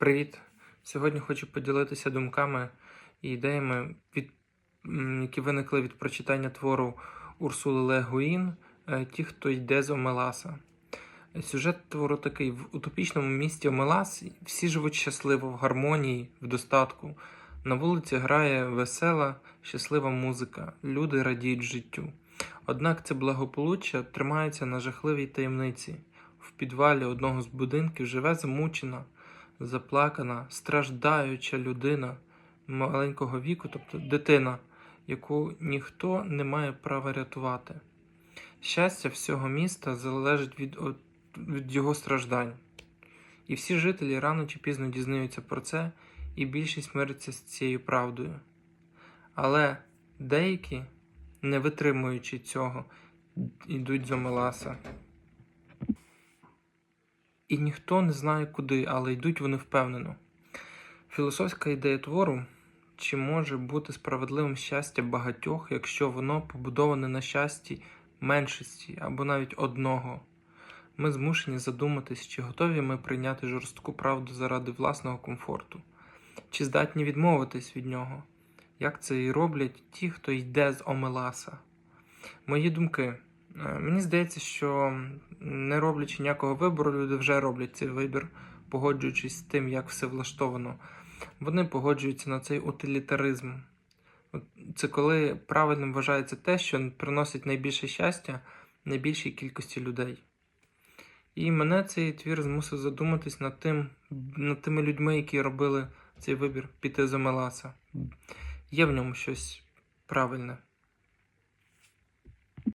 Привіт! Сьогодні хочу поділитися думками і ідеями, від, які виникли від прочитання твору Урсули Ле Гуїн е, Ті, хто йде з Омеласа. Сюжет твору такий: в утопічному місті Омелас всі живуть щасливо, в гармонії, в достатку. На вулиці грає весела, щаслива музика, люди радіють життю. Однак це благополуччя тримається на жахливій таємниці. В підвалі одного з будинків живе замучена, заплакана, страждаюча людина маленького віку, тобто дитина, яку ніхто не має права рятувати. Щастя всього міста залежить від, від його страждань. І всі жителі рано чи пізно дізнаються про це, і більшість мириться з цією правдою. Але деякі, не витримуючи цього, йдуть з Омеласа. І ніхто не знає куди, але йдуть вони впевнено. Філософська ідея твору чи може бути справедливим щастя багатьох, якщо воно побудоване на щасті меншості або навіть одного. Ми змушені задуматись, чи готові ми прийняти жорстку правду заради власного комфорту, чи здатні відмовитись від нього, як це і роблять ті, хто йде з Омеласа. Мої думки. Е, Мені здається, що не роблячи ніякого вибору, люди вже роблять цей вибір, погоджуючись з тим, як все влаштовано. Вони погоджуються на цей утилітаризм. Це коли правильним вважається те, що приносить найбільше щастя найбільшій кількості людей. І мене цей твір змусив задуматись над тим, над тими людьми, які робили цей вибір піти з Омеласа. Є в ньому щось правильне.